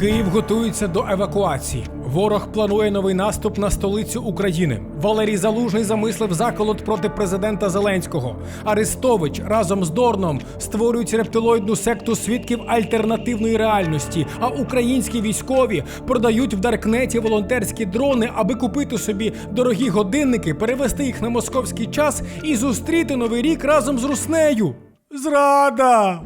Київ готується до евакуації. Ворог планує новий наступ на столицю України. Валерій Залужний замислив заколот проти президента Зеленського. Арестович разом з Дорном створюють рептилоїдну секту свідків альтернативної реальності. А українські військові продають в Даркнеті волонтерські дрони, аби купити собі дорогі годинники, перевести їх на московський час і зустріти новий рік разом з Руснею. Зрада!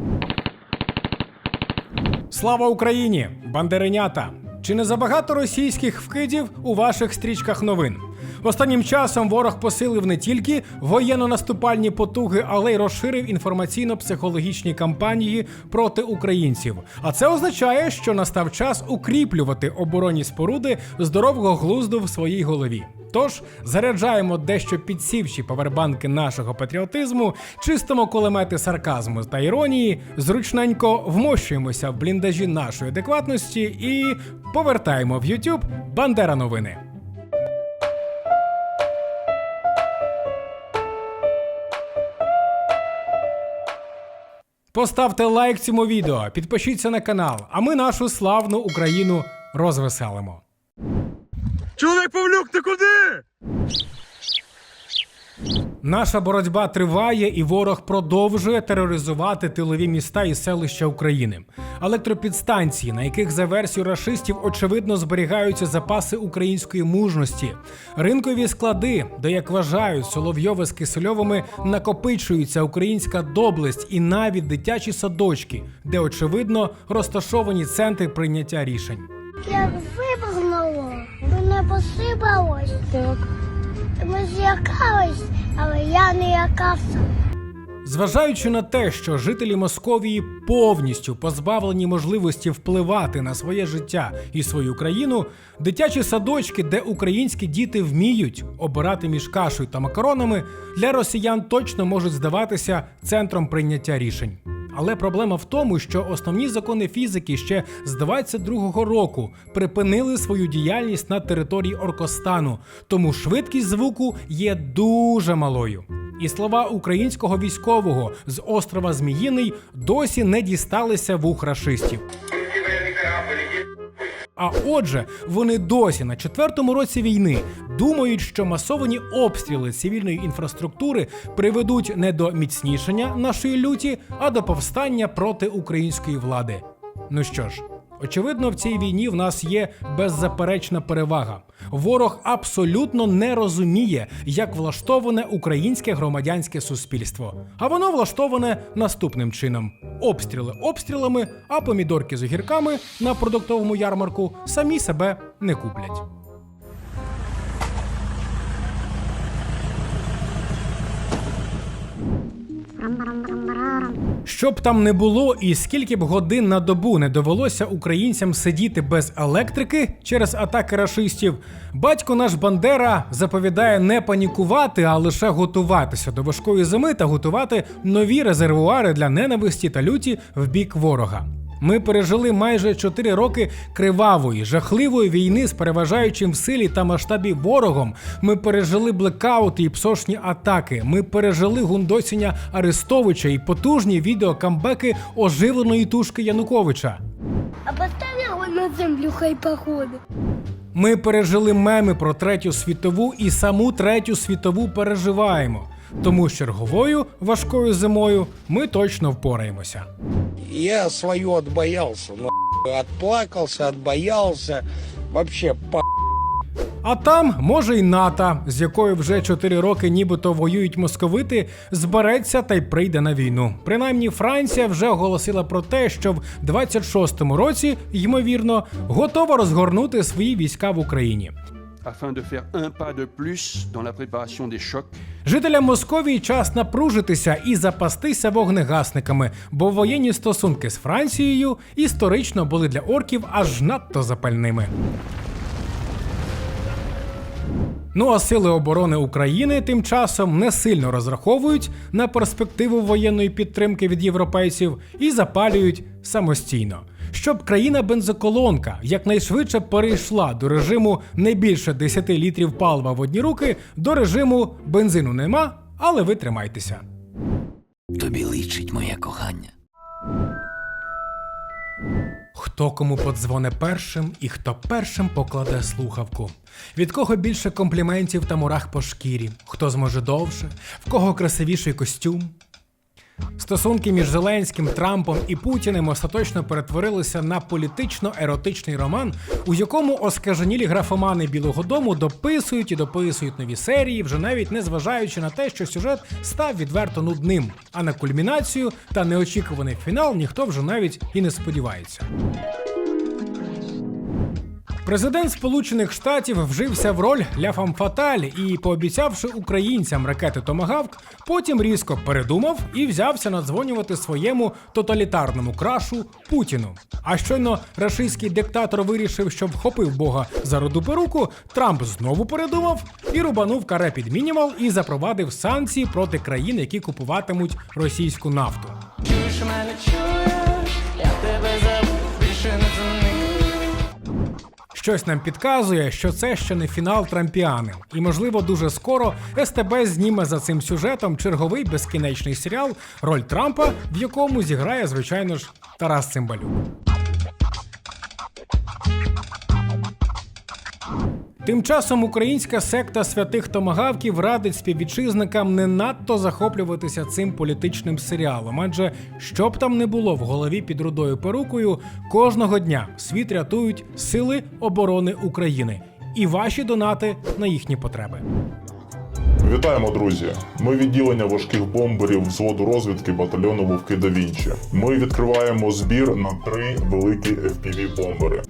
Слава Україні! бандеринята! Чи не забагато російських вкидів у ваших стрічках новин? Останнім часом ворог посилив не тільки воєнно-наступальні потуги, але й розширив інформаційно-психологічні кампанії проти українців. А це означає, що настав час укріплювати оборонні споруди здорового глузду в своїй голові. Тож заряджаємо дещо підсівші павербанки нашого патріотизму, чистимо кулемети сарказму та іронії, зручненько вмощуємося в бліндажі нашої адекватності і повертаємо в YouTube Бандера новини. Поставте лайк цьому відео, підпишіться на канал, а ми нашу славну Україну розвеселимо. Чоловік Павлюк, ти куди? Наша боротьба триває, і ворог продовжує тероризувати тилові міста і селища України. Електропідстанції, на яких за версією рашистів очевидно зберігаються запаси української мужності, ринкові склади, де, як вважають Соловйови з Кисельовими, накопичується українська доблесть і навіть дитячі садочки, де очевидно розташовані центри прийняття рішень. Як вибухнуло, мене посипалось. Так. Ми злякались, але я не лякався. Зважаючи на те, що жителі Московії повністю позбавлені можливості впливати на своє життя і свою країну, дитячі садочки, де українські діти вміють обирати між кашею та макаронами, для росіян точно можуть здаватися центром прийняття рішень. Але проблема в тому, що основні закони фізики ще з 22-го року припинили свою діяльність на території Оркостану, тому швидкість звуку є дуже малою. І слова українського військового з острова Зміїний досі не дісталися вух рашистів. А отже, вони досі на четвертому році війни думають, що масовані обстріли цивільної інфраструктури приведуть не до міцнішення нашої люті, а до повстання проти української влади. Ну що ж, очевидно, в цій війні в нас є беззаперечна перевага. Ворог абсолютно не розуміє, як влаштоване українське громадянське суспільство. А воно влаштоване наступним чином: обстріли обстрілами, а помідорки з огірками на продуктовому ярмарку самі себе не куплять. Щоб там не було, і скільки б годин на добу не довелося українцям сидіти без електрики через атаки рашистів, батько наш Бандера заповідає не панікувати, а лише готуватися до важкої зими та готувати нові резервуари для ненависті та люті в бік ворога. Ми пережили майже 4 роки кривавої, жахливої війни з переважаючим в силі та масштабі ворогом. Ми пережили блекаути і псошні атаки. Ми пережили гундосіння Арестовича і потужні відеокамбеки оживленої тушки Януковича. А постав його на землю, хай походить. Ми пережили меми про третю світову і саму третю світову переживаємо. Тому з черговою важкою зимою ми точно впораємося. Я свое отбоялся, нахуй. отплакался, отбоялся. Вообще, по А там, може, й НАТО, з якою вже 4 роки нібито воюють московити, збереться та й прийде на війну. Принаймні, Франція вже оголосила про те, що в 26-му році, ймовірно, готова розгорнути свої війська в Україні. Afin de faire un pas de Жителям Московії час напружитися і запастися вогнегасниками, бо воєнні стосунки з Францією історично були для орків аж надто запальними. Ну а сили оборони України тим часом не сильно розраховують на перспективу воєнної підтримки від європейців і запалюють самостійно. Щоб країна бензоколонка якнайшвидше перейшла до режиму не більше 10 літрів палива в одні руки, до режиму бензину нема, але ви тримайтеся. Тобі личить моє кохання. Хто кому подзвоне першим і хто першим покладе слухавку? Від кого більше компліментів та мурах по шкірі? Хто зможе довше? В кого красивіший костюм? Стосунки між Зеленським, Трампом і Путіним остаточно перетворилися на політично-еротичний роман, у якому оскаженілі графомани Білого Дому дописують і дописують нові серії, вже навіть не зважаючи на те, що сюжет став відверто нудним. А на кульмінацію та неочікуваний фінал ніхто вже навіть і не сподівається. Президент Сполучених Штатів вжився в роль ля фам фаталь і, пообіцявши українцям ракети Томагавк, потім різко передумав і взявся надзвонювати своєму тоталітарному крашу Путіну. А щойно рашистський диктатор вирішив, що вхопив Бога за роду перуку, Трамп знову передумав і рубанув каре під мінімал і запровадив санкції проти країн, які купуватимуть російську нафту. Чуєш мене чуєш, Щось нам підказує, що це ще не фінал Трампіани, і можливо дуже скоро СТБ зніме за цим сюжетом черговий безкінечний серіал, роль Трампа, в якому зіграє, звичайно ж, Тарас Цимбалюк. Тим часом українська секта святих томагавків радить співвітчизникам не надто захоплюватися цим політичним серіалом, адже що б там не було в голові під рудою перукою, кожного дня світ рятують сили оборони України і ваші донати на їхні потреби. Вітаємо, друзі! Ми відділення важких бомберів взводу розвідки батальйону Вовки да Вінчі. Ми відкриваємо збір на три великі fpv бомбери.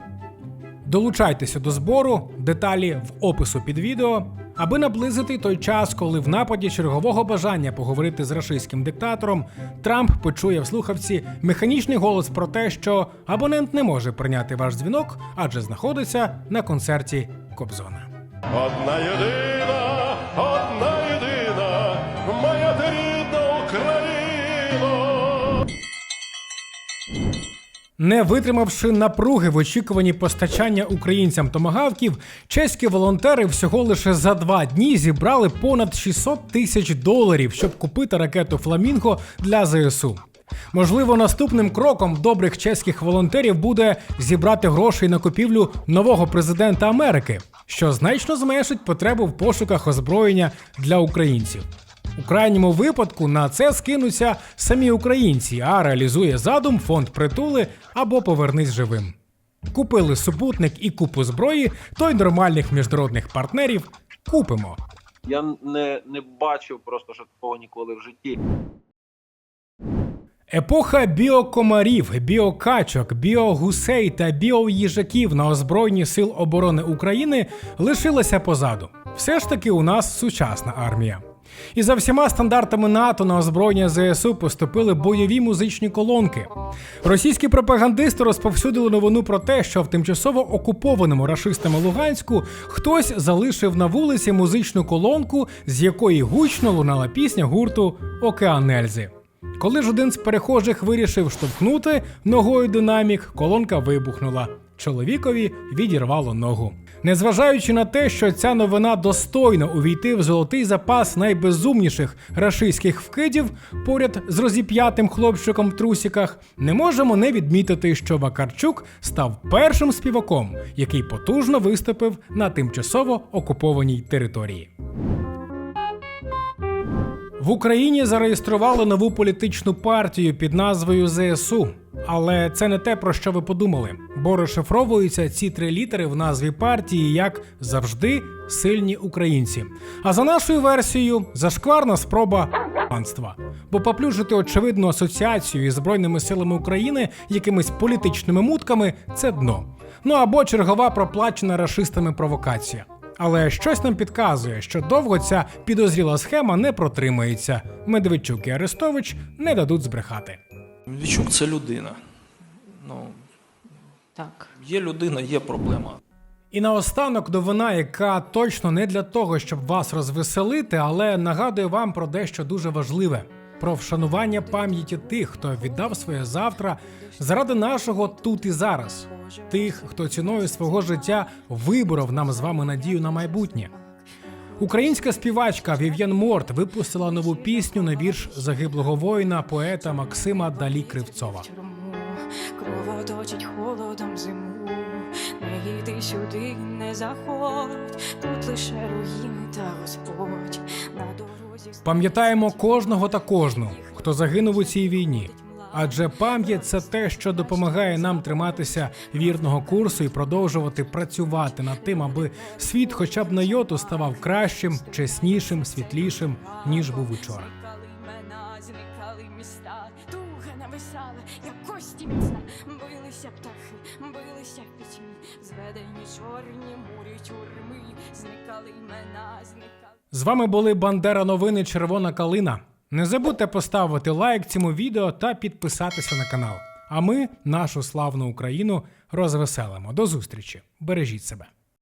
Долучайтеся до збору, деталі в опису під відео, аби наблизити той час, коли в нападі чергового бажання поговорити з рашистським диктатором Трамп почує в слухавці механічний голос про те, що абонент не може прийняти ваш дзвінок, адже знаходиться на концерті Кобзона. Одна єдина, Не витримавши напруги в очікуванні постачання українцям томагавків, чеські волонтери всього лише за два дні зібрали понад 600 тисяч доларів, щоб купити ракету Фламінго для ЗСУ. Можливо, наступним кроком добрих чеських волонтерів буде зібрати грошей на купівлю нового президента Америки, що значно зменшить потребу в пошуках озброєння для українців. У крайньому випадку на це скинуться самі українці, а реалізує задум фонд притули або повернись живим. Купили супутник і купу зброї, то й нормальних міжнародних партнерів купимо. Я не, не бачив просто що такого ніколи в житті. Епоха біокомарів, біокачок, біогусей та біоїжаків на озброєнні сил оборони України лишилася позаду. Все ж таки у нас сучасна армія. І за всіма стандартами НАТО на озброєння ЗСУ поступили бойові музичні колонки. Російські пропагандисти розповсюдили новину про те, що в тимчасово окупованому рашистами Луганську хтось залишив на вулиці музичну колонку, з якої гучно лунала пісня гурту Океан Ельзи. Коли ж один з перехожих вирішив штовхнути ногою динамік, колонка вибухнула. Чоловікові відірвало ногу. Незважаючи на те, що ця новина достойно увійти в золотий запас найбезумніших рашистських вкидів поряд з розіп'ятим хлопчиком в трусіках, не можемо не відмітити, що Вакарчук став першим співаком, який потужно виступив на тимчасово окупованій території. В Україні зареєстрували нову політичну партію під назвою ЗСУ. Але це не те, про що ви подумали, бо розшифровуються ці три літери в назві партії як завжди сильні українці. А за нашою версією, зашкварна спроба панства. Бо поплюжити очевидну асоціацію із Збройними силами України якимись політичними мутками це дно. Ну або чергова проплачена рашистами провокація. Але щось нам підказує, що довго ця підозріла схема не протримається. Медведчук і Арестович не дадуть збрехати. Медведчук це людина. Ну, Так. є людина, є проблема. І наостанок новина, яка точно не для того, щоб вас розвеселити, але нагадує вам про дещо дуже важливе: про вшанування пам'яті тих, хто віддав своє завтра заради нашого тут і зараз, тих, хто ціною свого життя виборов нам з вами надію на майбутнє. Українська співачка Вів'ян Морт випустила нову пісню на вірш загиблого воїна, поета Максима Далі Кривцова. Кровоточить холодом зиму. Не йди сюди, не заходь, тут лише руїни та Господь на дорозі. Пам'ятаємо кожного та кожну, хто загинув у цій війні. Адже пам'ять це те, що допомагає нам триматися вірного курсу і продовжувати працювати над тим, аби світ, хоча б на йоту, ставав кращим, чеснішим, світлішим ніж був учора. Кості міцна. Билися птахи, билися в пітьмі, зведені чорні мурі тюрми, зникали імена, зникали. З вами були Бандера Новини Червона Калина. Не забудьте поставити лайк цьому відео та підписатися на канал. А ми нашу славну Україну розвеселимо. До зустрічі! Бережіть себе.